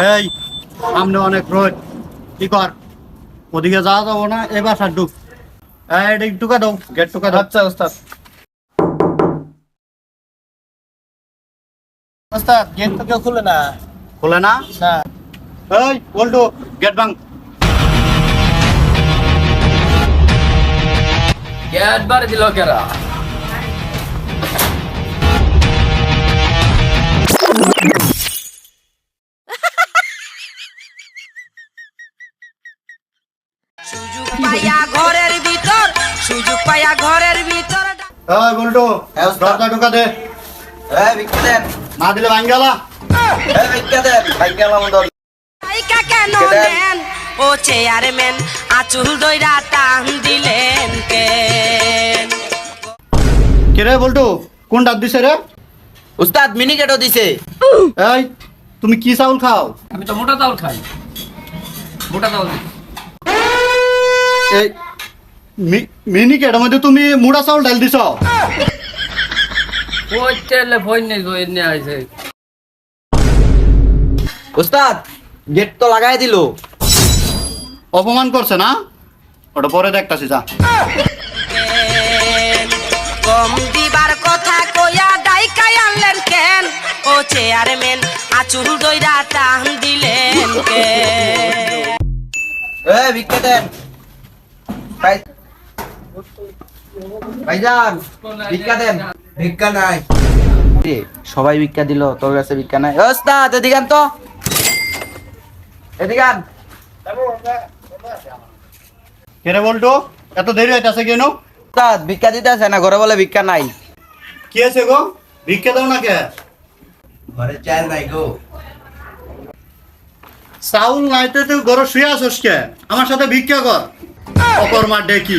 এই সামনে অনেক রোদ। কি কর? ওদিকে যাওয়া যাব না এ বাসার ঢুক এই টুকা দাও গেট টুকা দাও। আচ্ছা ওস্তাদ। ওস্তাদ গেট তো কেউ খুলে না। খোলে না? এই বল্টু গেট বাং গেট বার দিল কেরা? সুযোগ পাইয়া ঘরের ভিতর সুযোগ পাইয়া ঘরের ভিতর। এই বল্টু হ্যাঁ, ওস্তাদ। দরজা ঢুকা দে। এই ভিক্ষা দেন। না দিলে ভাঙ এই ভিক্ষা দেন। ভাই গেলাম দর কেন নেন? ও চেয়ারম্যান আচুল দইরা টান দিলেন কেন? কে রে বল্টু কোন দিছে রে? উস্তাদ মিনি গেটও দিছে। এই তুমি কি চাউল খাও? আমি তো মোটা চাউল খাই। মোটা চাউল এই মি- মিনি কেটার মধ্যে তুমি মুড়া চাউল ডাল দিছ? ওই তেলে ফোন নেই গো এনে আইছে। উস্তাদ গেট তো লাগাই দিল। অপমান করছে না? ওটা পরে দেখতাছি যা। কম দিবার কথা কইয়া ডাইকাই আনলেন কেন? ও চেয়ারম্যান আচুল দইরা টান দিলেন কেন? এই ভিক্ষা দেন। ভাই। ভাইজান ভিক্ষা দেন। ভিক্ষা নাই। সবাই ভিক্ষা দিল তোর কাছে ভিক্ষা নাই। ওস্তাদ এদিকে তো। এদিকে আন। কে রে এত দেরি হইতাছে কেন? উস্তাদ ভিক্ষা দিতে আছে না ঘরে বলে ভিক্ষা নাই। কি আছে গো? ভিক্ষা দাও না কে? ঘরে চাল নাই গো। চাউল নাইতে তুই ঘরে শুয়ে আসস কে? আমার সাথে ভিক্ষা কর। অকর্মার ডেকি।